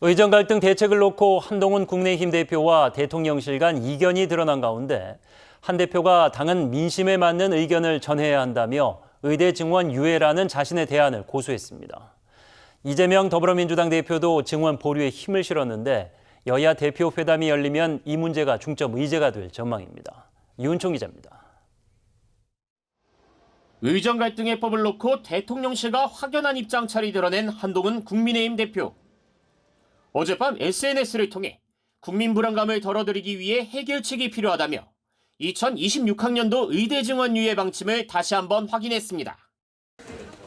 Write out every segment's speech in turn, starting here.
의정 갈등 대책을 놓고 한동훈 국민의힘 대표와 대통령실 간 이견이 드러난 가운데 한 대표가 당은 민심에 맞는 의견을 전해야 한다며 의대 증원 유예라는 자신의 대안을 고수했습니다. 이재명 더불어민주당 대표도 증원 보류에 힘을 실었는데 여야 대표 회담이 열리면 이 문제가 중점 의제가 될 전망입니다. 이훈총 기자입니다. 의정 갈등의 법을 놓고 대통령실과 확연한 입장차를 드러낸 한동훈 국민의힘 대표. 어젯밤 SNS를 통해 국민 불안감을 덜어드리기 위해 해결책이 필요하다며 2026학년도 의대 증원 유예 방침을 다시 한번 확인했습니다.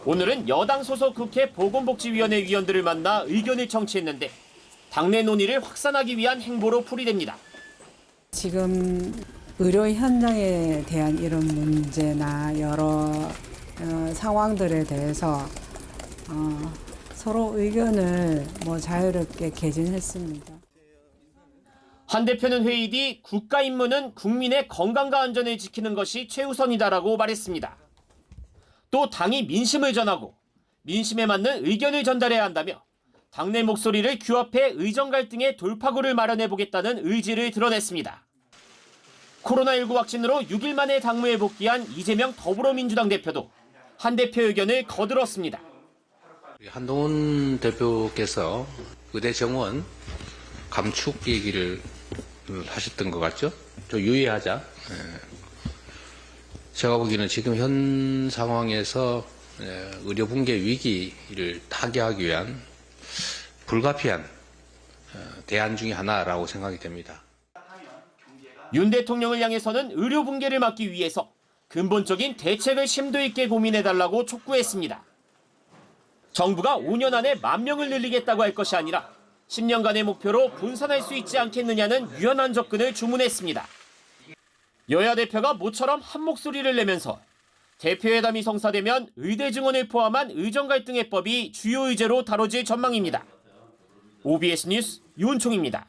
오늘은 여당 소속 국회 보건복지위원회 위원들을 만나 의견을 청취했는데 당내 논의를 확산하기 위한 행보로 풀이됩니다. 지금 의료 현장에 대한 이런 문제나 여러 어, 상황들에 대해서 어, 서로 의견을 뭐 자유롭게 개진했습니다. 한 대표는 회의 뒤 국가 임무는 국민의 건강과 안전을 지키는 것이 최우선이다라고 말했습니다. 또 당이 민심을 전하고 민심에 맞는 의견을 전달해야 한다며 당내 목소리를 규합해 의정 갈등의 돌파구를 마련해 보겠다는 의지를 드러냈습니다. 코로나19 확진으로 6일 만에 당무에 복귀한 이재명 더불어민주당 대표도 한 대표 의견을 거들었습니다. 한동훈 대표께서 의대 정원 감축 얘기를 하셨던 것 같죠? 좀 유의하자. 예. 제가 보기에는 지금 현 상황에서 예, 의료 붕괴 위기를 타개하기 위한 불가피한 어, 대안 중의 하나라고 생각이 됩니다. 윤 대통령을 향해서는 의료 붕괴를 막기 위해서 근본적인 대책을 심도 있게 고민해달라고 촉구했습니다. 정부가 5년 안에 만 명을 늘리겠다고 할 것이 아니라 10년간의 목표로 분산할 수 있지 않겠느냐는 유연한 접근을 주문했습니다. 여야 대표가 모처럼 한 목소리를 내면서 대표회담이 성사되면 의대 증원을 포함한 의정 갈등 해법이 주요 의제로 다뤄질 전망입니다. OBS 뉴스 윤총입니다.